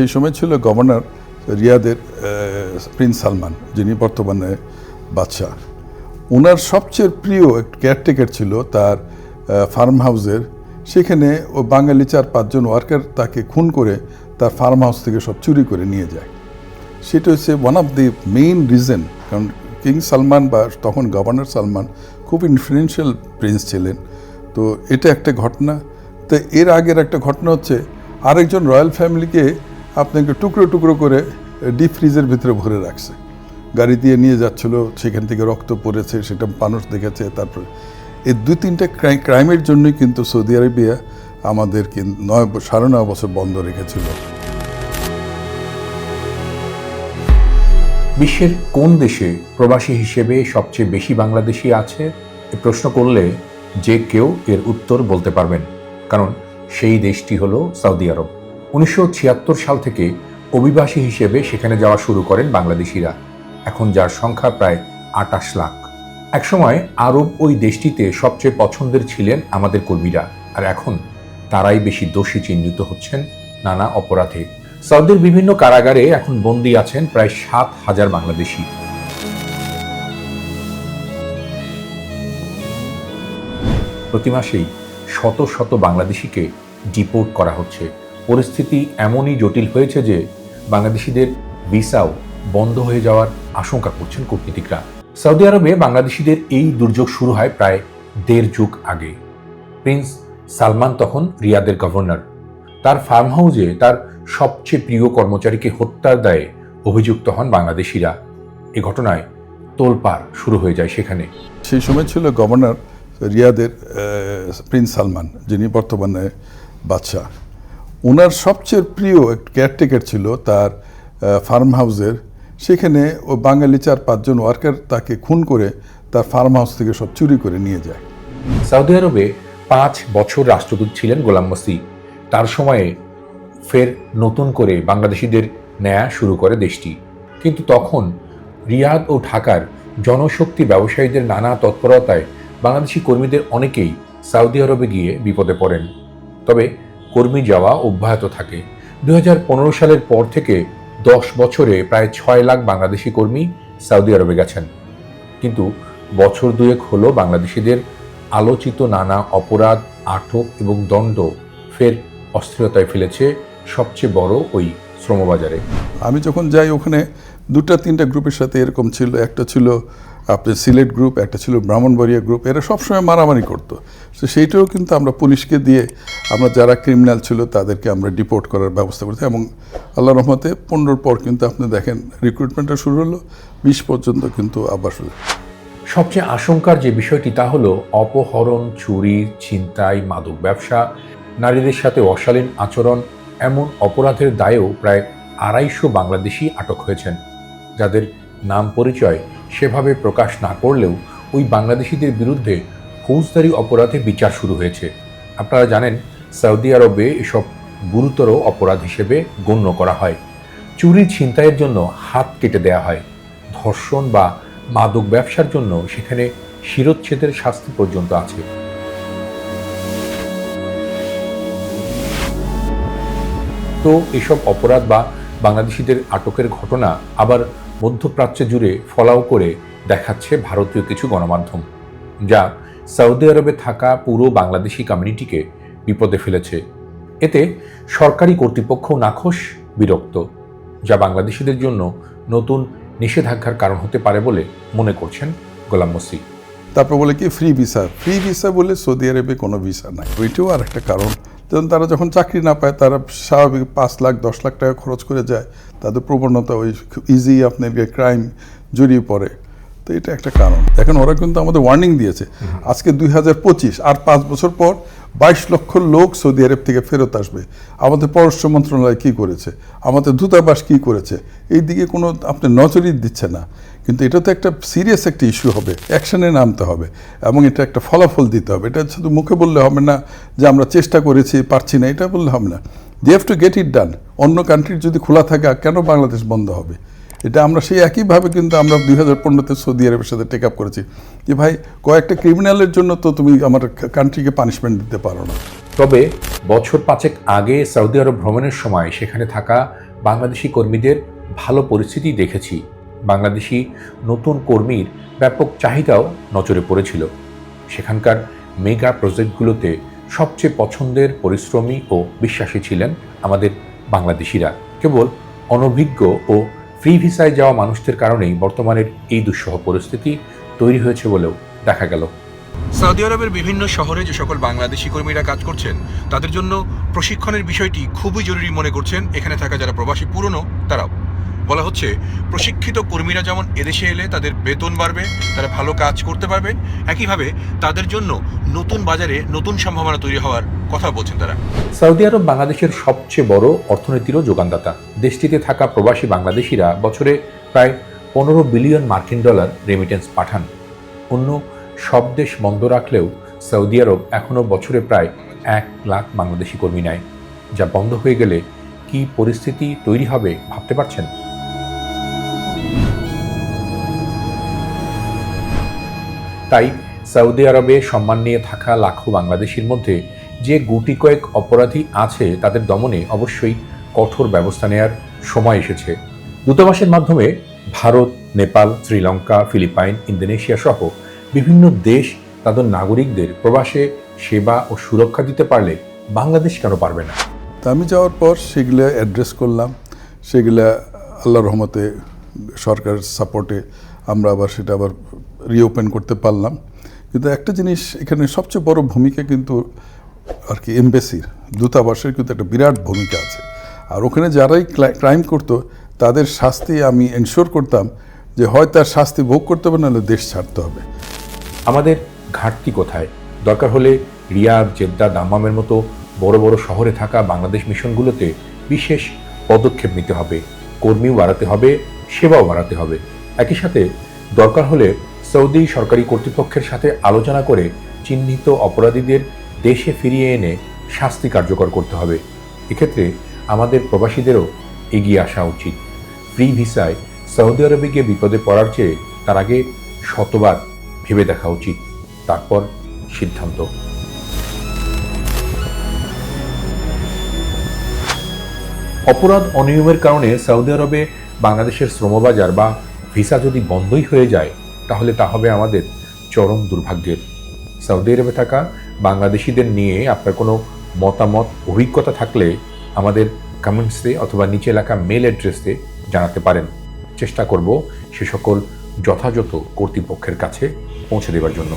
সেই সময় ছিল গভর্নর রিয়াদের প্রিন্স সালমান, যিনি বর্তমানে বাদশাহ। ওনার সবচেয়ে প্রিয় কেয়ারটেকার ছিল তার ফার্ম হাউসের সেখানে ও বাঙালি চার পাঁচজন ওয়ার্কার তাকে খুন করে তার ফার্ম হাউস থেকে সব চুরি করে নিয়ে যায়। সেটা হচ্ছে one of the main reason কারণ কিং সালমান বা তখন গভর্নর সালমান খুব ইনফ্লুয়েন্সিয়াল প্রিন্স ছিলেন। তো এটা একটা ঘটনা। তো এর আগের একটা ঘটনা হচ্ছে, আরেকজন রয়্যাল ফ্যামিলিকে আপনাকে টুকরো টুকরো করে ডিপ ফ্রিজের ভিতরে ভরে রাখছে। গাড়ি দিয়ে নিয়ে যাচ্ছিল, সেখান থেকে রক্ত পড়েছে, সেটা মানুষ দেখেছে, তারপরে এই দুই তিনটা ক্রাইমের জন্যই কিন্তু সৌদি আরবিয়া আমাদের নয় সাড়ে নয় বছর বন্ধ রেখেছিল। বিশ্বের কোন দেশে প্রবাসী হিসেবে সবচেয়ে বেশি বাংলাদেশি আছে? এ প্রশ্ন করলে যে কেউ এর উত্তর বলতে পারবেন। কারণ সেই দেশটি হলো সৌদি আরব। উনিশশো ছিয়াত্তর সাল থেকে অভিবাসী হিসেবে সেখানে যাওয়া শুরু করেন বাংলাদেশিরা। এখন যার সংখ্যা প্রায় আটাশ লাখ। একসময় আরব ওই দেশটিতে সবচেয়ে পছন্দের ছিলেন আমাদের কর্মীরা, আর এখন তারাই বেশি দোষী চিহ্নিত হচ্ছেন নানা অপরাধে। সৌদির বিভিন্ন কারাগারে এখন বন্দী আছেন প্রায় সাত হাজার বাংলাদেশি। প্রতি মাসেই শত শত বাংলাদেশিকে ডিপোর্ট করা হচ্ছে। পরিস্থিতি এমনই জটিল হয়েছে যে বাংলাদেশিদের ভিসাও বন্ধ হয়ে যাওয়ার আশঙ্কা করছেন কূটনীতিকরা। সৌদি আরবে বাংলাদেশিদের এই দুর্যোগ শুরু হয় প্রায় দেড় যুগ আগে। প্রিন্স সালমান তখন রিয়াদের গভর্নর। তার ফার্ম হাউসে তার সবচেয়ে প্রিয় কর্মচারীকে হত্যার দায়ে অভিযুক্ত হন বাংলাদেশিরা। এ ঘটনায় তোলপাড় শুরু হয়ে যায় সেখানে। সেই সময় ছিল গভর্নর রিয়াদের প্রিন্স সালমান, যিনি বর্তমানে বাদশাহ। ওনার সবচেয়ে প্রিয় কেয়ারটেকার ছিল তার ফার্ম হাউসের সেখানে ও বাঙালি চার পাঁচজন ওয়ার্কার তাকে খুন করে তার ফার্ম হাউস থেকে সব চুরি করে নিয়ে যায়। সৌদি আরবে পাঁচ বছর রাষ্ট্রদূত ছিলেন গোলাম মসি। তার সময়ে ফের নতুন করে বাংলাদেশিদের নেয়া শুরু করে দেশটি। কিন্তু তখন রিয়াদ ও ঢাকার জনশক্তি ব্যবসায়ীদের নানা তৎপরতায় বাংলাদেশি কর্মীদের অনেকেই সৌদি আরবে গিয়ে বিপদে পড়েন। তবে কর্মী যাওয়া অব্যাহত থাকে। দু হাজার পনেরো সালের পর থেকে দশ বছরে প্রায় ছয় লাখ বাংলাদেশি কর্মী সৌদি আরবে গেছেন। কিন্তু বছর দুয়েক হলো বাংলাদেশিদের আলোচিত নানা অপরাধ, আটক এবং দণ্ড ফের অস্থিরতায় ফেলেছে সবচেয়ে বড় ওই শ্রমবাজারে। আমি যখন যাই ওখানে, দুটা তিনটা গ্রুপের সাথে এরকম ছিল, একটা ছিল আপনার সিলেট গ্রুপ একটা ছিল ব্রাহ্মণবাড়িয়া গ্রুপ এরা সবসময় মারামারি করতো। তো সেইটাও কিন্তু আমরা পুলিশকে দিয়ে, আমরা যারা ক্রিমিনাল ছিল তাদেরকে আমরা ডিপোর্ট করার ব্যবস্থা করতে এবং আল্লাহ রহমতে পনেরোর পর কিন্তু আপনি দেখেন রিক্রুটমেন্টটা শুরু হলো, বিশ পর্যন্ত কিন্তু আবার শুরু। সবচেয়ে আশঙ্কার যে বিষয়টি তা হলো অপহরণ, চুরি, ছিনতাই, মাদক ব্যবসা, নারীদের সাথে অশালীন আচরণ, এমন অপরাধের দায়েও প্রায় আড়াইশো বাংলাদেশি আটক হয়েছেন, যাদের নাম পরিচয় সেভাবে প্রকাশ না করলেও ওই বাংলাদেশিদের বিরুদ্ধে ফৌজদারি অপরাধে বিচার শুরু হয়েছে। আপনারা জানেন, সৌদি আরবে এসব গুরুতর অপরাধ হিসেবে গণ্য করা হয়। চুরি ছিনতাইয়ের জন্য হাত কেটে দেয়া হয়। ধর্ষণ বা মাদক ব্যবসার জন্য সেখানে শিরোচ্ছেদের শাস্তি পর্যন্ত আছে। তো এসব অপরাধ বা বাংলাদেশিদের আটকের ঘটনা আবার মধ্যপ্রাচ্য জুড়ে ফলাও করে দেখাচ্ছে ভারতীয় কিছু গণমাধ্যম, যা সৌদি আরবে থাকা পুরো বাংলাদেশি কমিউনিটিকে বিপদে ফেলেছে। এতে সরকারি কর্তৃপক্ষ নাখোশ, বিরক্ত, যা বাংলাদেশিদের জন্য নতুন নিষেধাজ্ঞার কারণ হতে পারে বলে মনে করছেন গোলাম মসি তারপর বলে কি ফ্রি ভিসা ফ্রি ভিসা বলে সৌদি আরবে কোনো ভিসা নাই। ওইটাও আর একটা কারণ। যেমন তারা যখন চাকরি না পায় তারা স্বাভাবিক পাঁচ লাখ দশ লাখ টাকা খরচ করে যায়। তাদের প্রবণতা ওই ইজি আপনার ক্রাইম জড়িয়ে পড়ে। তো এটা একটা কারণ। এখন ওরা কিন্তু আমাদের ওয়ার্নিং দিয়েছে। আজকে দুই হাজার পঁচিশ আর পাঁচ বছর পর বাইশ লক্ষ লোক সৌদি আরব থেকে ফেরত আসবে। আমাদের পররাষ্ট্র মন্ত্রণালয় কী করেছে? আমাদের দূতাবাস কী করেছে? এই দিকে কোনো আপনি নজরই দিচ্ছে না। কিন্তু এটা তো একটা সিরিয়াস একটা ইস্যু হবে। অ্যাকশানে নামতে হবে এবং এটা একটা ফলাফল দিতে হবে। এটা শুধু মুখে বললে হবে না যে আমরা চেষ্টা করেছি, পারছি না, এটা বললে হবে না। They have to get it done অন্য কান্ট্রির যদি খোলা থাকে, কেন বাংলাদেশ বন্ধ হবে? এটা আমরা সেই একইভাবে কিন্তু আমরা দুই হাজার পনেরোতে সৌদি আরবের সাথে টেক আপ করেছি। যে ভাই, কয়েকটা ক্রিমিনালের জন্য তো তুমি আমার কান্ট্রিকে পানিশমেন্ট দিতে পারো না। তবে বছর পাঁচেক আগে সৌদি আরব ভ্রমণের সময় সেখানে থাকা বাংলাদেশি কর্মীদের ভালো পরিস্থিতি দেখেছি। বাংলাদেশি নতুন কর্মীর ব্যাপক চাহিদাও নজরে পড়েছিল। সেখানকার মেগা প্রজেক্টগুলোতে সবচেয়ে পছন্দের পরিশ্রমী ও বিশ্বাসী ছিলেন আমাদের বাংলাদেশিরা। কেবল অনভিজ্ঞ ও ফ্রি ভিসায় যাওয়া মানুষদের কারণেই বর্তমানের এই দুঃসহ পরিস্থিতি তৈরি হয়েছে বলেও দেখা গেল। সৌদি আরবের বিভিন্ন শহরে যে সকল বাংলাদেশি কর্মীরা কাজ করছেন, তাদের জন্য প্রশিক্ষণের বিষয়টি খুবই জরুরি মনে করছেন এখানে থাকা যারা প্রবাসী পুরনো, তারাও। বলা হচ্ছে, প্রশিক্ষিত কর্মীরা যেমন এদেশে এলে তাদের বেতন বাড়বে, তারা ভালো কাজ করতে পারবেন একইভাবে তাদের জন্য নতুন বাজারে নতুন সম্ভাবনা তৈরি হওয়ার কথা বলছেন তারা। সৌদি আরব বাংলাদেশের সবচেয়ে বড় অর্থনীতিরও যোগানদাতা। দেশটিতে থাকা প্রবাসী বাংলাদেশিরা বছরে প্রায় পনেরো বিলিয়ন মার্কিন ডলার রেমিটেন্স পাঠান। অন্য সব দেশ বন্ধ রাখলেও সৌদি আরব এখনও বছরে প্রায় এক লাখ বাংলাদেশি কর্মী নেয়। যা বন্ধ হয়ে গেলে কি পরিস্থিতি তৈরি হবে ভাবতে পারছেন? তাই সৌদি আরবে সম্মান নিয়ে থাকা লাখো বাংলাদেশির মধ্যে যে গুটি কয়েক অপরাধী আছে তাদের দমনে অবশ্যই কঠোর ব্যবস্থা নেওয়ার সময় এসেছে। দূতাবাসের মাধ্যমে ভারত, নেপাল, শ্রীলঙ্কা, ফিলিপাইন, ইন্দোনেশিয়া সহ বিভিন্ন দেশ তাদের নাগরিকদের প্রবাসে সেবা ও সুরক্ষা দিতে পারলে বাংলাদেশ কেন পারবে না? আমি যাওয়ার পর সেগুলো অ্যাড্রেস করলাম। সেগুলা আল্লাহ রহমতে সরকার সাপোর্টে আমরা আবার সেটা আবার রিওপেন করতে পারলাম। কিন্তু একটা জিনিস এখানে সবচেয়ে বড় ভূমিকা কিন্তু আর কি এমবেসির দূতাবাসের কিন্তু একটা বিরাট ভূমিকা আছে। আর ওখানে যারাই ক্রাইম করতো, তাদের শাস্তি আমি এনশোর করতাম যে হয় তার শাস্তি ভোগ করতে হবে, নাহলে দেশ ছাড়তে হবে। আমাদের ঘাটতি কোথায়? দরকার হলে রিয়াদ, জেদ্দা, দাম্মামের মতো বড় বড় শহরে থাকা বাংলাদেশ মিশনগুলোতে বিশেষ পদক্ষেপ নিতে হবে। কর্মীও বাড়াতে হবে, সেবাও বাড়াতে হবে। একই সাথে দরকার হলে সৌদি সরকারি কর্তৃপক্ষের সাথে আলোচনা করে চিহ্নিত অপরাধীদের দেশে ফিরিয়ে এনে শাস্তি কার্যকর করতে হবে। এক্ষেত্রে আমাদের প্রবাসীদেরও এগিয়ে আসা উচিত। ফ্রি ভিসায় সৌদি আরবে গিয়ে বিপদে পড়ার চেয়ে তার আগে শতবার ভেবে দেখা উচিত। তারপর সিদ্ধান্ত। অপরাধ অনিয়মের কারণে সৌদি আরবে বাংলাদেশের শ্রমবাজার বা ভিসা যদি বন্ধই হয়ে যায় তাহলে তা হবে আমাদের চরম দুর্ভাগ্যের। সৌদি আরবে থাকা বাংলাদেশিদের নিয়ে আপনার কোনো মতামত, অভিজ্ঞতা থাকলে আমাদের কমেন্টসে অথবা নিচে লেখা মেল অ্যাড্রেসে জানাতে পারেন। চেষ্টা করব সে সকল যথাযথ কর্তৃপক্ষের কাছে পৌঁছে দেওয়ার জন্য।